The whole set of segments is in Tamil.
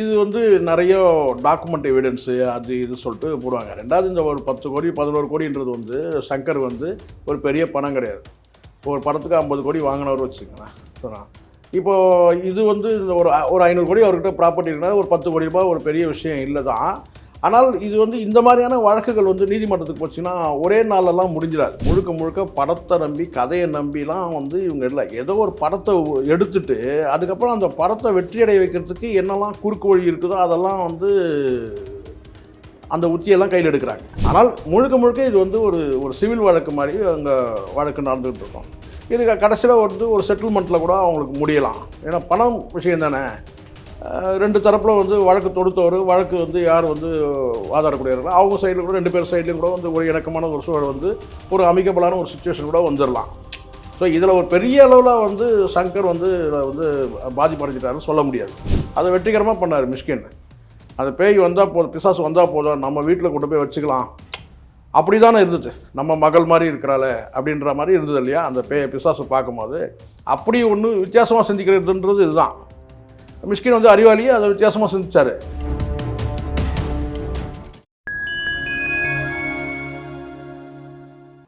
இது வந்து நிறைய டாக்குமெண்ட் எவிடன்ஸு அது இது சொல்லிட்டு போடுவாங்க. ரெண்டாவது இந்த ஒரு பத்து கோடி பதினோரு கோடின்றது வந்து சங்கர் வந்து ஒரு பெரிய பணம் கிடையாது. ஒரு படத்துக்கு ஐம்பது கோடி வாங்கினவர் வச்சுக்கோங்களேன். சொன்னா இப்போது இது வந்து இந்த ஒரு ஒரு ஐநூறு கோடி அவர்கிட்ட ப்ராப்பர்ட்டி இருக்குன்னா ஒரு பத்து கோடி ரூபாய் ஒரு பெரிய விஷயம் இல்லை தான் ஆனால் இது வந்து இந்த மாதிரியான வழக்குகள் வந்து நீதிமன்றத்துக்கு போச்சுன்னா ஒரே நாளெல்லாம் முடிஞ்சிடாது. முழுக்க முழுக்க படத்தை நம்பி கதையை நம்பிலாம் வந்து இவங்க இல்லை. ஏதோ ஒரு படத்தை எடுத்துட்டு அதுக்கப்புறம் அந்த படத்தை வெற்றியடைய வைக்கிறதுக்கு என்னெல்லாம் குறுக்கு வழி இருக்குதோ அதெல்லாம் வந்து அந்த உத்தியெல்லாம் கையில் எடுக்கிறாங்க. ஆனால் முழுக்க முழுக்க இது வந்து ஒரு ஒரு சிவில் வழக்கு மாதிரி அங்கே வழக்கு நடந்துகிட்டு இருக்கும். இது கடைசியில் வந்து ஒரு செட்டில்மெண்ட்டில் கூட அவங்களுக்கு முடியலாம். ஏன்னா பணம் விஷயம் தானே. ரெண்டு தரப்பில் வந்து வழக்கு தொடுத்தவர் வழக்கு வந்து யார் வந்து வாதாடக்கூடியவர்களோ அவங்க சைடில் கூட ரெண்டு பேர் சைட்லையும் கூட வந்து ஒரு இணக்கமான ஒரு சூழல் வந்து ஒரு அமைக்கபலான ஒரு சுச்சுவேஷன் கூட வந்துடலாம் ஸோ இதில் ஒரு பெரிய அளவில் வந்து சங்கர் வந்து இதில் வந்து பாதிப்படைஞ்சிட்டாருன்னு சொல்ல முடியாது. அதை வெற்றிகரமாக பண்ணார் மிஷ்கின். அந்த பேய் வந்தால் போதும் பிசாசு வந்தால் போதும் நம்ம வீட்டில் கொண்டு போய் வச்சுக்கலாம். அப்படி தானே இருந்துச்சு. நம்ம மகள் மாதிரி இருக்கிறாள அப்படின்ற மாதிரி இருந்தது இல்லையா? அந்த பே பிசாசு பார்க்கும்போது. அப்படி ஒன்று வித்தியாசமாக சிந்திக்கிறதுன்றது இதுதான். மிஷ்கின் வந்து அறிவாளியை அதை வித்தியாசமாக சிந்திச்சார்.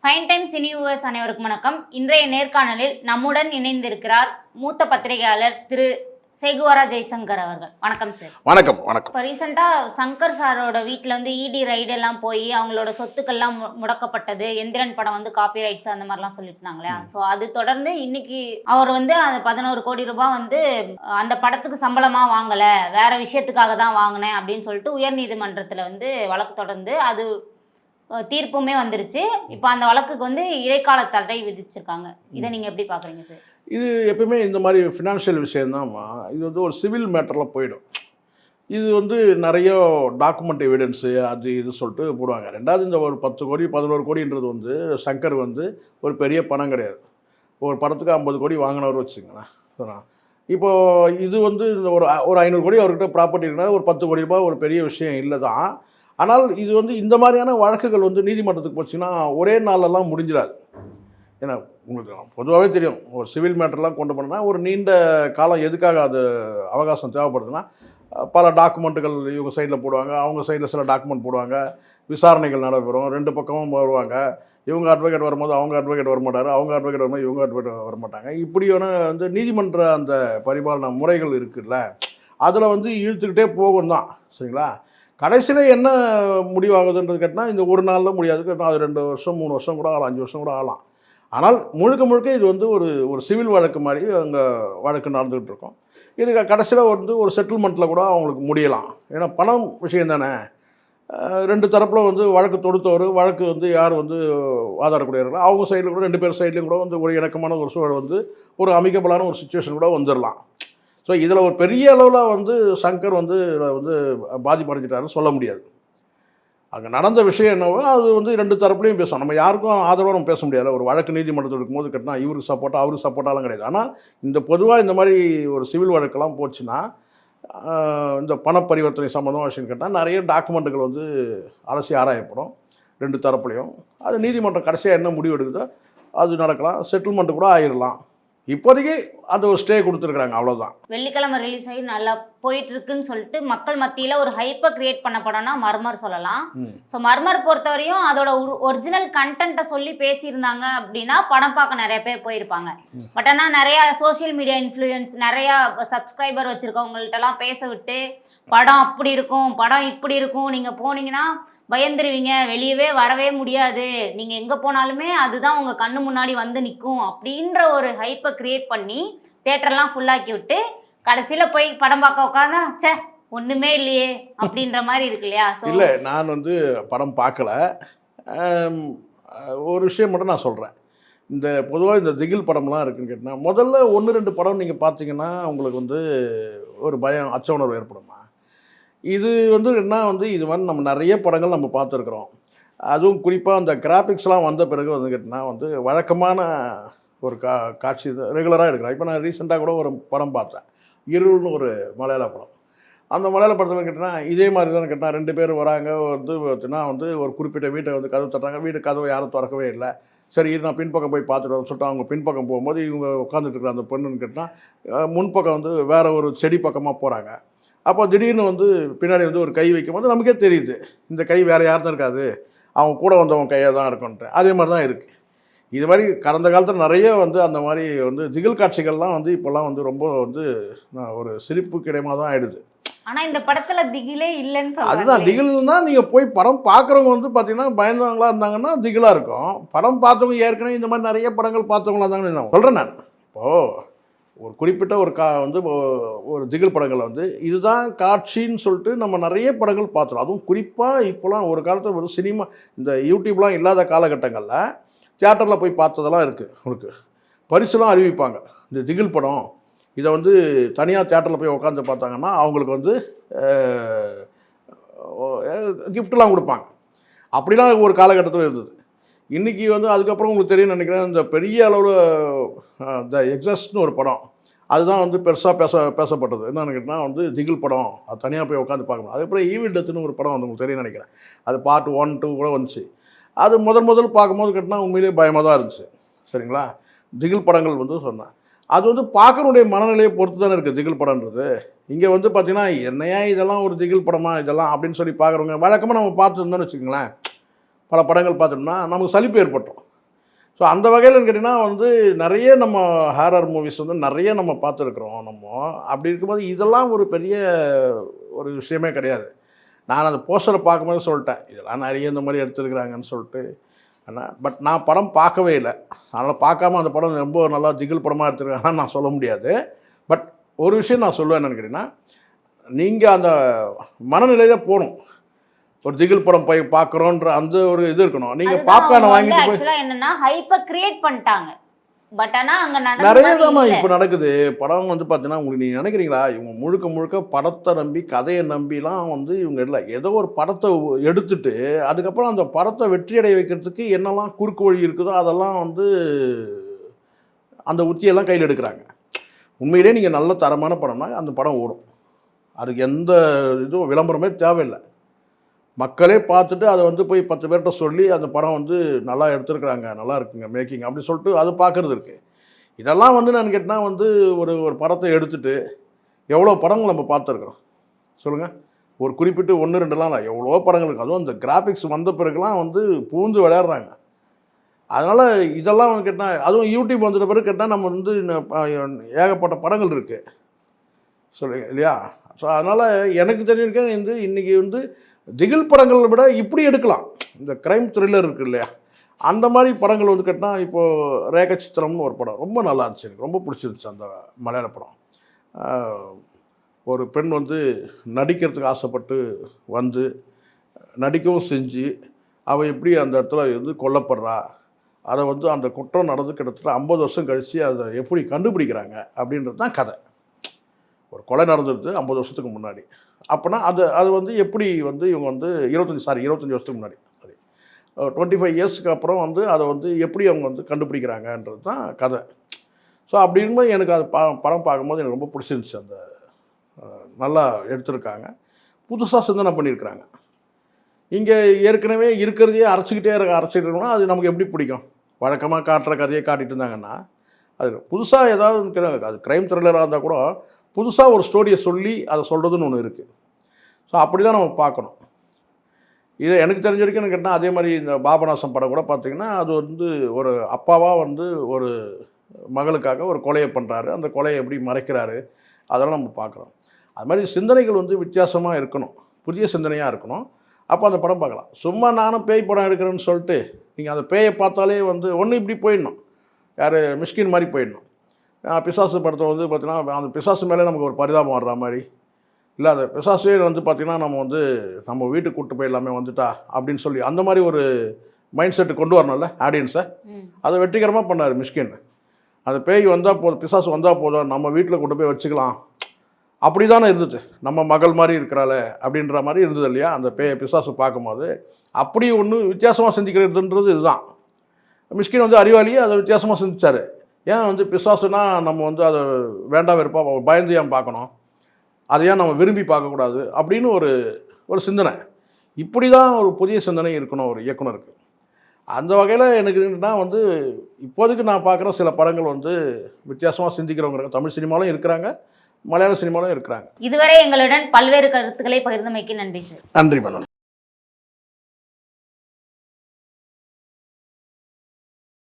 ஃபைன் டைம் சினி வியூவர்ஸ் அனைவருக்கும் வணக்கம். இன்றைய நேர்காணலில் நம்முடன் இணைந்திருக்கிறார் மூத்த பத்திரிகையாளர் திரு சேகுவாரா ஜெய்சங்கர் அவர்கள். வணக்கம் சார் வணக்கம் வணக்கம். இப்போ ரீசெண்டாக சங்கர் சாரோட வீட்டில் வந்து இடி ரைடு எல்லாம் போய் அவங்களோட சொத்துக்கள்லாம் முடக்கப்பட்டது எந்திரன் படம் வந்து காப்பி ரைட்ஸ் அந்த மாதிரிலாம் சொல்லிட்டு இருந்தாங்களே ஸோ அது தொடர்ந்து இன்னைக்கு அவர் வந்து அந்த பதினோரு கோடி ரூபாய் வந்து அந்த படத்துக்கு சம்பளமாக வாங்கலை வேற விஷயத்துக்காக தான் வாங்கினேன் அப்படின்னு சொல்லிட்டு உயர்நீதிமன்றத்தில் வந்து வழக்கு தொடர்ந்து அது தீர்ப்புமே வந்துருச்சு. இப்போ அந்த வழக்குக்கு வந்து இடைக்கால தடை விதிச்சிருக்காங்க. இதை நீங்கள் எப்படி பார்க்குறீங்க சார்? இது எப்பவுமே இந்த மாதிரி ஃபினான்ஷியல் விஷயந்தாம்மா இது வந்து ஒரு சிவில் மேட்டரில் போயிடும். இது வந்து நிறைய டாக்குமெண்ட் எவிடன்ஸு அது இது சொல்லிட்டு போடுவாங்க. ரெண்டாவது இந்த ஒரு பத்து கோடி பதினோரு கோடின்றது வந்து சங்கர் வந்து ஒரு பெரிய பணம் கிடையாது. ஒரு படத்துக்கு ஐம்பது கோடி வாங்கினவர் வச்சுக்கோங்களேன். இப்போது இது வந்து இந்த ஒரு ஒரு ஐநூறு கோடி அவர்கிட்ட ப்ராப்பர்ட்டி இருக்குன்னா ஒரு பத்து கோடி ரூபாய் ஒரு பெரிய விஷயம் இல்லை தான் ஆனால் இது வந்து இந்த மாதிரியான வழக்குகள் வந்து நீதிமன்றத்துக்கு போச்சுன்னா ஒரே நாளெல்லாம் முடிஞ்சிடாது. ஏன்னா உங்களுக்கு பொதுவாகவே தெரியும் ஒரு சிவில் மேட்டர்லாம் கொண்டு போனால் ஒரு நீண்ட காலம் எதுக்காக அது அவகாசம் தேவைப்படுதுன்னா பல டாக்குமெண்ட்டுகள் இவங்க சைடில் போடுவாங்க அவங்க சைடில் சில டாக்குமெண்ட் போடுவாங்க விசாரணைகள் நடைபெறும் ரெண்டு பக்கமும் வருவாங்க. இவங்க அட்வொகேட் வரும்போது அவங்க அட்வொகேட் வரமாட்டார் அவங்க அட்வொகேட் வரும்போது இவங்க அட்வொகேட் வரமாட்டாங்க. இப்படியான வந்து நீதிமன்ற அந்த பரிபாலன முறைகள் இருக்குல்ல அதில் வந்து இழுத்துக்கிட்டே போகும் தான் சரிங்களா? கடைசியில் என்ன முடிவாகுதுன்றது கேட்டால் இந்த ஒரு நாளில் முடியாது கேட்டால் அது ரெண்டு வருஷம் மூணு வருஷம் கூட ஆகலாம் அஞ்சு வருஷம் கூட ஆகலாம். ஆனால் முழுக்க முழுக்க இது வந்து ஒரு ஒரு சிவில் வழக்கு மாதிரி அங்கே வழக்கு நடந்துகிட்டு இருக்கும். இது கடைசியில் வந்து ஒரு செட்டில்மெண்ட்டில் கூட அவங்களுக்கு முடியலாம். ஏன்னா பணம் விஷயம் தானே. ரெண்டு தரப்பில் வந்து வழக்கு தொடுத்தவர் வழக்கு வந்து யார் வந்து வாதாடக்கூடியவர்களோ அவங்க சைடில் கூட ரெண்டு பேர் சைட்லேயும் கூட வந்து ஒரு இணக்கமான ஒரு சூழல் வந்து ஒரு அமைக்கபலான ஒரு சுச்சுவேஷன் கூட வந்துடலாம் ஸோ இதில் ஒரு பெரிய அளவில் வந்து சங்கர் வந்து இதில் வந்து பாதிப்படைஞ்சிட்டாருன்னு சொல்ல முடியாது. அங்கே நடந்த விஷயம் என்னவோ அது வந்து ரெண்டு தரப்புலையும் பேசணும். நம்ம யாருக்கும் ஆதரவாக நம்ம பேச முடியாது ஒரு வழக்கு நீதிமன்றத்தில் இருக்கும்போது கட்டினா இவருக்கு சப்போர்ட்டாக அவருக்கு சப்போர்ட்டாலாம் கிடையாது. ஆனால் இந்த பொதுவாக இந்த மாதிரி ஒரு சிவில் வழக்கெல்லாம் போச்சுன்னா இந்த பண பரிவர்த்தனை சம்மந்தமாக விஷயம் கேட்டால் நிறைய டாக்குமெண்ட்டுகள் வந்து அலசி ஆராயப்படும். ரெண்டு தரப்புலையும். அது நீதிமன்றம் கடைசியாக என்ன முடிவு எடுக்குதோ அது நடக்கலாம். செட்டில்மெண்ட்டு கூட ஆயிடலாம் இப்போதைக்கு அந்த ஒரு ஸ்டே கொடுத்துருக்குறாங்க அவ்வளோதான் வெள்ளிக்கிழமை ரிலீஸ் ஆகி நல்லா போயிட்டு இருக்குன்னு சொல்லிட்டு மக்கள் மத்தியில ஒரு ஹைப்பை கிரியேட் பண்ண படம்னா மர்மர் சொல்லலாம். ஸோ மர்மர் பொறுத்தவரையும் அதோட ஒரிஜினல் கண்டென்ட்டை சொல்லி பேசியிருந்தாங்க அப்படின்னா படம் பார்க்க நிறைய பேர் போயிருப்பாங்க. பட் ஆனால் நிறைய சோஷியல் மீடியா இன்ஃப்ளூயன்ஸ் நிறைய சப்ஸ்கிரைபர் வச்சிருக்கவங்கள்ட்டலாம் பேச விட்டு படம் அப்படி இருக்கும் படம் இப்படி இருக்கும் நீங்க போனீங்கன்னா பயந்துருவீங்க வெளியவே வரவே முடியாது. நீங்கள் எங்கே போனாலுமே அதுதான் உங்கள் கண்ணு முன்னாடி வந்து நிற்கும் அப்படின்ற ஒரு ஹைப்பை கிரியேட் பண்ணி தேட்டர்லாம் ஃபுல்லாக்கி விட்டு கடைசியில் போய் படம் பார்க்க உட்காந்தா ச்சே ஒன்றுமே இல்லையே அப்படின்ற மாதிரி இருக்கு இல்லையா? இல்லை நான் வந்து படம் பார்க்கல. ஒரு விஷயம் மட்டும் நான் சொல்கிறேன் இந்த பொதுவாக இந்த திகில் படம்லாம் இருக்குன்னு கேட்டால் முதல்ல ஒன்று ரெண்டு படம் நீங்கள் பார்த்தீங்கன்னா உங்களுக்கு வந்து ஒரு பயம் அச்ச உணர்வு ஏற்படுமா? இது வந்து என்ன வந்து இது மாதிரி நம்ம நிறைய படங்கள் நம்ம பார்த்துருக்குறோம். அதுவும் குறிப்பாக அந்த கிராஃபிக்ஸ்லாம் வந்த பிறகு வந்து கேட்டினா வந்து வழக்கமான ஒரு கா காட்சி ரெகுலராக எடுக்கிறோம். இப்போ நான் ரீசெண்டாக கூட ஒரு படம் பார்த்தேன். இருள்னு ஒரு மலையாள படம். அந்த மலையாள படத்தில் கேட்டினா இதே மாதிரி தான் கேட்டால் ரெண்டு பேர் வராங்க வந்து பார்த்தீங்கன்னா வந்து ஒரு குறிப்பிட்ட வீட்டை வந்து கதவு தட்டுறாங்க. வீடு கதவை யாரும் திறக்கவே இல்லை. சரி இது நான் பின்பக்கம் போய் பார்த்துட்டு சொல்லிட்டு அவங்க பின்பக்கம் போகும்போது இவங்க உட்காந்துட்டு இருக்கிற அந்த பொண்ணுன்னு கேட்டால் முன்பக்கம் வந்து வேறு ஒரு செடி பக்கமாக போகிறாங்க அப்போ திடீர்னு வந்து பின்னாடி வந்து ஒரு கை வைக்கும்போது நமக்கே தெரியுது இந்த கை வேறு யாரும் இருக்காது அவங்க கூட வந்தவங்க கையாக தான் இருக்கும்ன்ட்டு அதே மாதிரி தான் இருக்குது இது மாதிரி கடந்த காலத்தில் நிறைய வந்து அந்த மாதிரி வந்து திகில் காட்சிகள்லாம் வந்து இப்போல்லாம் வந்து ரொம்ப வந்து நான் ஒரு சிரிப்பு கிடையமாக தான் ஆயிடுது. ஆனா இந்த படத்துல திகிலே இல்லைன்னு அதுதான் திகில்னா நீங்கள் போய் படம் பார்க்குறவங்க வந்து பார்த்தீங்கன்னா பயந்தவங்களா இருந்தாங்கன்னா திகிலாக இருக்கும். படம் பார்த்தவங்க ஏற்கனவே இந்த மாதிரி நிறைய படங்கள் பார்த்தவங்களா தாங்க நான் சொல்கிறேன் நான். இப்போது ஒரு குறிப்பிட்ட ஒரு கா வந்து ஒரு திகில் படங்களை வந்து இதுதான் காட்சின்னு சொல்லிட்டு நம்ம நிறைய படங்கள் பார்த்துறோம் அதுவும் குறிப்பாக இப்போலாம் ஒரு காலத்தில் ஒரு சினிமா இந்த யூடியூப்லாம் இல்லாத காலகட்டங்களில் தியேட்டரில் போய் பார்த்ததெல்லாம் இருக்குது உங்களுக்கு. பரிசுலாம் அறிவிப்பாங்க. இந்த திகில் படம் இதை வந்து தனியாக தியேட்டரில் போய் உட்காந்து பார்த்தாங்கன்னா அவங்களுக்கு வந்து கிஃப்ட்லாம் கொடுப்பாங்க. அப்படிலாம் ஒரு காலகட்டத்தில் இருந்தது. இன்றைக்கி வந்து அதுக்கப்புறம் உங்களுக்கு தெரியும் நினைக்கிறேன் இந்த பெரிய அளவில் த எக்ஸஸ்ட்னு ஒரு படம் அதுதான் வந்து பெருசாக பேச பேசப்பட்டது. என்னன்னு கேட்டால் வந்து திகில் படம். அது தனியாக போய் உட்காந்து பார்க்கணும். அதுக்கப்புறம் ஈவில் டெத்துன்னு ஒரு படம் வந்து உங்களுக்கு தெரியும் நினைக்கிறேன். அது பார்ட் ஒன் டூ கூட வந்துச்சு. அது முதல் முதல் பார்க்கும்போது கேட்டால் உண்மையிலேயே பயமாக தான் இருந்துச்சு. சரிங்களா? திகில் படங்கள் வந்து சொன்னேன். அது வந்து பார்க்கறனுடைய மனநிலையை பொறுத்து தானே இருக்குது திகில் படம்ன்றது. இங்கே வந்து பார்த்தீங்கன்னா என்னையா இதெல்லாம் ஒரு திகில் படமா இதெல்லாம் அப்படின்னு சொல்லி பார்க்குறவங்க வழக்கமாக நம்ம பார்த்துருந்தோம்னு வச்சுக்கோங்களேன். பல படங்கள் பார்த்தோம்னா நமக்கு சலிப்பு ஏற்பட்டோம். ஸோ அந்த வகையில் கேட்டிங்கன்னா வந்து நிறைய நம்ம ஹாரர் மூவிஸ் வந்து நிறைய நம்ம பார்த்துருக்குறோம் நம்ம. அப்படி இருக்கும்போது இதெல்லாம் ஒரு பெரிய ஒரு விஷயமே கிடையாது. நான் அந்த போஸ்டரை பார்க்கும்போது சொல்லிட்டேன் இதெல்லாம் நிறைய இந்த மாதிரி எடுத்துருக்குறாங்கன்னு சொல்லிட்டு. ஆனால் பட் நான் படம் பார்க்கவே இல்லை. அதனால் பார்க்காம அந்த படம் ரொம்ப நல்லா திகில் படமாக எடுத்துருக்காங்கன்னு நான் சொல்ல முடியாது. பட் ஒரு விஷயம் நான் சொல்லுவேன் என்னன்னு கேட்டிங்கன்னா நீங்கள் அந்த மனநிலையில் போகணும். ஒரு திகில் படம் போய் பார்க்குறோன்ற அந்த ஒரு இது இருக்கணும். நீங்கள் பாப்கார்னை வாங்கிட்டு போய் என்னன்னா ஹைப்ப கிரியேட் பண்ணிட்டாங்க. பட் அங்க நிறைய தாம்மா இப்போ நடக்குது. படம் வந்து பார்த்தீங்கன்னா உங்களுக்கு நீங்கள் நினைக்கிறீங்களா? இவங்க முழுக்க முழுக்க படத்தை நம்பி கதையை நம்பிலாம் வந்து இவங்க இல்லை. ஏதோ ஒரு படத்தை எடுத்துட்டு அதுக்கப்புறம் அந்த படத்தை வெற்றியடைய வைக்கிறதுக்கு என்னெல்லாம் குறுக்கு வழி இருக்குதோ அதெல்லாம் வந்து அந்த உத்தியெல்லாம் கையில் எடுக்கிறாங்க. உண்மையிலே நீங்கள் நல்ல தரமான படம்னா அந்த படம் ஓடும். அதுக்கு எந்த இதுவும் விளம்பரமே தேவையில்லை. மக்களே பார்த்துட்டு அதை வந்து போய் பத்து பேர்கிட்ட சொல்லி அந்த படம் வந்து நல்லா எடுத்துருக்குறாங்க நல்லா இருக்குங்க மேக்கிங் அப்படி சொல்லிட்டு அது பார்க்குறது இருக்குது இதெல்லாம் வந்து நான் கேட்டால் வந்து ஒரு ஒரு படத்தை எடுத்துட்டு எவ்வளோ படங்கள் நம்ம பார்த்துருக்குறோம். சொல்லுங்கள் ஒரு குறிப்பிட்டு ஒன்று ரெண்டுலாம் இல்லை எவ்வளோ படங்கள் இருக்குது அதுவும் இந்த கிராஃபிக்ஸ் வந்த பிறகுலாம் வந்து பூந்து விளையாடுறாங்க. அதனால் இதெல்லாம் வந்து கேட்டால் அதுவும் யூடியூப் வந்துட்ட பிறகு கேட்டால் நம்ம வந்து ஏகப்பட்ட படங்கள் இருக்குது சொல்லுங்க இல்லையா? ஸோ அதனால் எனக்கு தெரிஞ்சிருக்கேன் வந்து இன்றைக்கி வந்து திகில் படங்களை விட இப்படி எடுக்கலாம். இந்த கிரைம் த்ரில்லர் இருக்கு இல்லையா? அந்த மாதிரி படங்கள் வந்து கேட்டால் இப்போது ரேக சித்திரம்னு ஒரு படம் ரொம்ப நல்லா இருந்துச்சு எனக்கு. ரொம்ப பிடிச்சிருந்துச்சு அந்த மலையாள படம். ஒரு பெண் வந்து நடிக்கிறதுக்கு ஆசைப்பட்டு வந்து நடிக்கவும் செஞ்சு அவள் எப்படி அந்த இடத்துல வந்து கொல்லப்படுறா? அதை வந்து அந்த குற்றம் நடந்து கிட்டத்தட்ட ஐம்பது வருஷம் கழித்து அதை எப்படி கண்டுபிடிக்கிறாங்க அப்படின்றது தான் கதை. ஒரு கொலை நடந்துருது ஐம்பது வருஷத்துக்கு முன்னாடி. அப்போனா அது அது வந்து எப்படி வந்து இவங்க வந்து இருபத்தஞ்சி சாரி இருபத்தஞ்சி வருஷத்துக்கு முன்னாடி சாரி டுவெண்ட்டி ஃபைவ் இயர்ஸ்க்கு அப்புறம் வந்து அதை வந்து எப்படி அவங்க வந்து கண்டுபிடிக்கிறாங்கன்றது தான் கதை. ஸோ அப்படி எனக்கு அது பா படம் பார்க்கும்போது எனக்கு ரொம்ப பிடிச்சிருந்துச்சு அந்த நல்லா எடுத்திருக்காங்க. புதுசாக சிந்தனை பண்ணியிருக்கிறாங்க. இங்கே ஏற்கனவே இருக்கிறதையே அரைச்சிக்கிட்டே இருக்க அரைச்சிட்டு இருக்கோம்னா அது நமக்கு எப்படி பிடிக்கும்? வழக்கமாக காட்டுற கதையை காட்டிகிட்டு இருந்தாங்கன்னா அது புதுசாக ஏதாவது அது க்ரைம் த்ரில்லராக இருந்தால் கூட புதுசாக ஒரு ஸ்டோரியை சொல்லி அதை சொல்கிறதுன்னு ஒன்று இருக்குது ஸோ அப்படி தான் நம்ம பார்க்கணும். இது எனக்கு தெரிஞ்ச வரைக்கும் கேட்டால் அதே மாதிரி இந்த பாபநாசம் படம் கூட பார்த்திங்கன்னா அது வந்து ஒரு அப்பாவாக வந்து ஒரு மகளுக்காக ஒரு கொலையை பண்ணுறாரு அந்த கொலையை எப்படி மறைக்கிறாரு அதெல்லாம் நம்ம பார்க்குறோம். அது மாதிரி சிந்தனைகள் வந்து வித்தியாசமாக இருக்கணும். புதிய சிந்தனையாக இருக்கணும். அப்போ அந்த படம் பார்க்கலாம். சும்மா நானும் பேய் படம் எடுக்கிறேன்னு சொல்லிட்டு நீங்கள் அந்த பேயை பார்த்தாலே வந்து ஒன்று இப்படி போயிடணும். யார் மிஷ்கின் மாதிரி போயிடணும். பிசாசு படத்தை வந்து பார்த்தீங்கன்னா அந்த பிசாசு மேலே நமக்கு ஒரு பரிதாபம் வர்ற மாதிரி. இல்லை அந்த பிசாசுவே வந்து பார்த்திங்கன்னா நம்ம வந்து நம்ம வீட்டுக்கு கூட்டு போய் எல்லாமே வந்துட்டா அப்படின்னு சொல்லி அந்த மாதிரி ஒரு மைண்ட் செட்டு கொண்டு வரணும்ல ஆடியன்ஸை. அதை வெற்றிகரமாக பண்ணார் மிஷ்கின். அந்த பேய் வந்தால் போதும் பிசாசு வந்தால் போதும் நம்ம வீட்டில் கொண்டு போய் வச்சுக்கலாம். அப்படி தானே இருந்துச்சு. நம்ம மகள் மாதிரி இருக்கிறாளே அப்படின்ற மாதிரி இருந்தது இல்லையா? அந்த பேய பிசாசு பார்க்கும்போது. அப்படி ஒன்று வித்தியாசமாக சிந்திக்கிறதுன்றது இதுதான். மிஷ்கின் வந்து அறிவாளியே அதை வித்தியாசமாக சிந்திச்சார். ஏன் வந்து பிசாசுனா நம்ம வந்து அதை வேண்டாம் வெறுப்பா பயந்து ஏன் பார்க்கணும்? அதை ஏன் நம்ம விரும்பி பார்க்கக்கூடாது? அப்படின்னு ஒரு ஒரு சிந்தனை. இப்படி தான் ஒரு புதிய சிந்தனை இருக்கணும் ஒரு இயக்குனருக்கு. அந்த வகையில் எனக்கு என்னன்னா வந்து இப்போதைக்கு நான் பார்க்குற சில படங்கள் வந்து வித்தியாசமாக சிந்திக்கிறவங்க. தமிழ் சினிமாலும் இருக்கிறாங்க மலையாள சினிமாலும் இருக்கிறாங்க. இதுவரை எங்களுடன் பல்வேறு கருத்துக்களை பகிர்ந்தமைக்கு நன்றி சார். நன்றி மேடம்